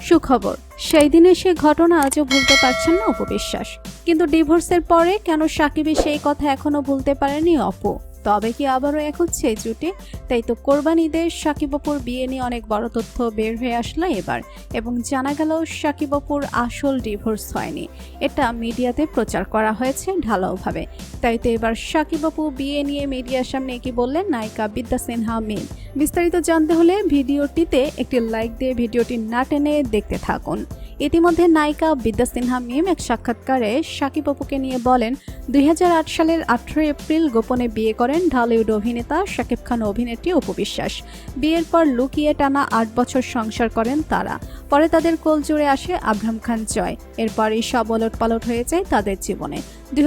সুখবর সেই দিনে সে ঘটনা আজও ভুলতে পারছেন না অপবিশ্বাস কিন্তু ডিভোর্সের পরে কেন সাকিবে সেই কথা এখনও ভুলতে পারেনি অপু? তবে কি আবারও এক হচ্ছে জুটি? তাই তো কোরবানিদের সাকিব অপুর বিয়ে নিয়ে অনেক বড় তথ্য বের হয়ে আসলো এবার, এবং জানা গেল সাকিব অপুর আসল ডিভোর্স হয়নি। এটা মিডিয়াতে প্রচার করা হয়েছে ঢালাওভাবে। তাই তো এবার সাকিব অপু বিয়ে নিয়ে মিডিয়ার সামনে কি বললেন নায়িকা বিদ্যা সিনহা মিম? বিস্তারিত জানতে হলে ভিডিওটিতে একটি লাইক দিয়ে ভিডিওটি না টেনে দেখতে থাকুন। ইতিমধ্যে নায়িকা বিদ্যা সিনহা মিম এক সাক্ষাৎকারে শাকিব অপুকে নিয়ে বলেন, দুই হাজার আট সালের আঠেরো এপ্রিল গোপনে বিয়ে করেন ঢালিউড অভিনেতা শাকিব খান অভিনেত্রী অপবিশ্বাস বিয়ের পর লুকিয়ে টানা আট বছর সংসার করেন তারা। পরে তাদের কোল জুড়ে আসে আব্রাম খান জয়। এরপরই সব ওলট পালট হয়ে যায় তাদের জীবনে। দুই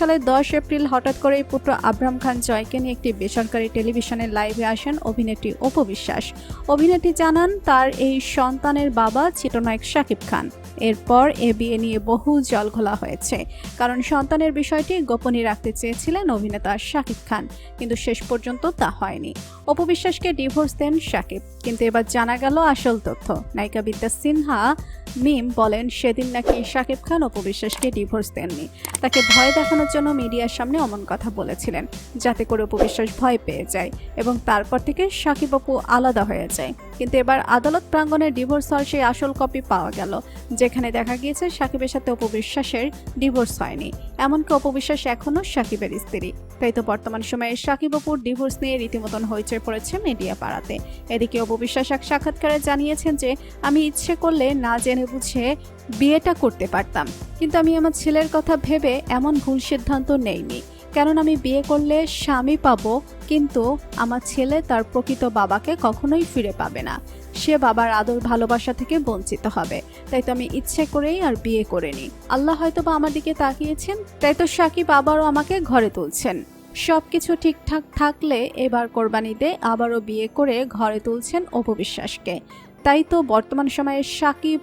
সালের দশ এপ্রিল হঠাৎ করেই পুত্র আব্রাম খান জয়কে নিয়ে একটি বেসরকারি টেলিভিশনের লাইভে আসেন অভিনেত্রী অপবিশ্বাস অভিনেত্রী জানান, তার এই সন্তানের বাবা চিত্রনায়ক শাকিব খান। এরপর এ বিয়ে নিয়ে বহু জল ঘোলা হয়েছে। কারণ সন্তানের বিষয়টি গোপনই রাখতে চেয়েছিলেন অভিনেতা শাকিব খান, কিন্তু শেষ পর্যন্ত তা হয়নি। অপবিশ্বাসকে ডিভোর্স দেন শাকিব, কিন্তু এবার জানা গেল আসল তথ্য। নায়িকা বিদ্যা সিনহা মিম বলেন, সেদিন নাকি শাকিব খান অপবিশ্বাসকে ডিভোর্স দেননি। তাকে ভয় দেখানোর জন্য মিডিয়ার সামনে অমন কথা বলেছিলেন, যাতে করে উপবিশ্বাস ভয় পেয়ে যায় এবং তারপর থেকে সাকিব অপু আলাদা হয়ে যায়। কিন্তু এবার আদালত প্রাঙ্গণে ডিভোর্স হওয়ার সেই আসল কপি পাওয়া গেল, যেখানে দেখা গিয়েছে সাকিবের সাথে অপবিশ্বাসের ডিভোর্স হয়নি। এমনকি অপবিশ্বাস এখনও সাকিবের স্ত্রী। তাই তো বর্তমান সময়ে সাকিব অপুর ডিভোর্স নিয়ে রীতিমতন হইচই পড়েছে মিডিয়া পাড়াতে। এদিকে অপবিশ্বাস এক সাক্ষাৎকারে জানিয়েছেন যে, আমি ইচ্ছে করলে না জেনে বুঝে বিয়েটা করতে পারতাম। কিন্তু আমি আমার ছেলের কথা ভেবে এমন ভুল সিদ্ধান্ত নেইনি। কারণ আমি বিয়ে করলে স্বামী পাবো, কিন্তু আমার ছেলে তার প্রকৃত বাবাকে কখনোই ফিরে পাবে না। সে বাবার আদর ভালোবাসা থেকে বঞ্চিত হবে। তাই তো আমি ইচ্ছে করেই আর বিয়ে করিনি। আল্লাহ হয়তো বা আমার দিকে তাকিয়েছেন, তাই তো সাকিব আবারও আমাকে ঘরে তুলছেন। সব কিছু ঠিকঠাক থাকলে এবার কোরবানিতে আবারও বিয়ে করে ঘরে তুলছেন অপবিশ্বাসকে তাই তো বর্তমান সময়ে সাকিব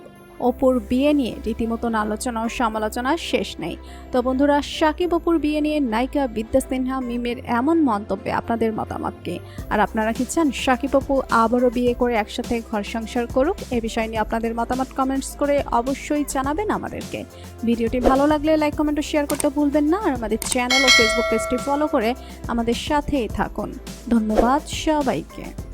অপুর বিয়ে নিয়ে রীতিমতন আলোচনা ও সমালোচনা শেষ নেই। তো বন্ধুরা, সাকিব অপুর বিয়ে নিয়ে নায়িকা বিদ্যা সিনহা মিমের এমন মন্তব্যে আপনাদের মতামতকে। আর আপনারা কি চান সাকিব অপু আবারও বিয়ে করে একসাথে ঘর সংসার করুক? এ বিষয় নিয়ে আপনাদের মতামত কমেন্টস করে অবশ্যই জানাবেন আমাদেরকে। ভিডিওটি ভালো লাগলে লাইক কমেন্ট ও শেয়ার করতে ভুলবেন না। আর আমাদের চ্যানেল ও ফেসবুক পেজটি ফলো করে আমাদের সাথেই থাকুন। ধন্যবাদ সবাইকে।